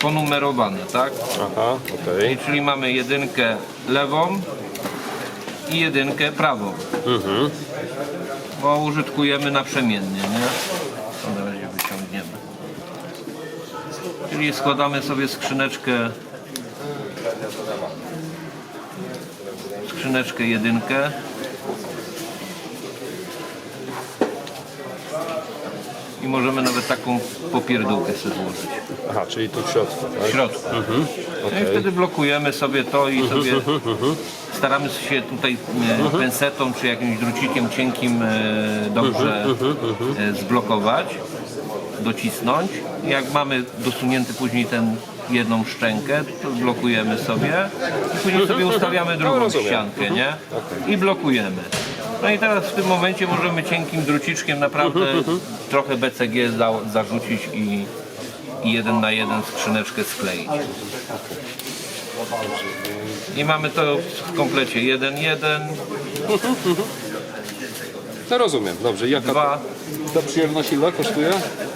Ponumerowane, tak? Aha, okej. Czyli mamy jedynkę lewą i jedynkę prawą. Bo użytkujemy naprzemiennie, nie? Na razie wyciągniemy. Czyli składamy sobie skrzyneczkę skrzyneczkę jedynkę i możemy nawet taką popierdółkę sobie złożyć. Aha, czyli tu w środku, w tak? środku. No i wtedy blokujemy sobie to i sobie staramy się tutaj e, pensetą czy jakimś drucikiem cienkim e, dobrze e, zblokować, docisnąć. Jak mamy dosunięty później ten jedną szczękę, to blokujemy sobie i później sobie ustawiamy drugą rozumiem. ściankę, nie? I blokujemy. No i teraz w tym momencie możemy cienkim druciczkiem naprawdę trochę BCG za, zarzucić i, i jeden na jeden skrzyneczkę skleić. I mamy to w komplecie 1-1, No rozumiem, dobrze. Jaka 2, ta przyjemność ile kosztuje?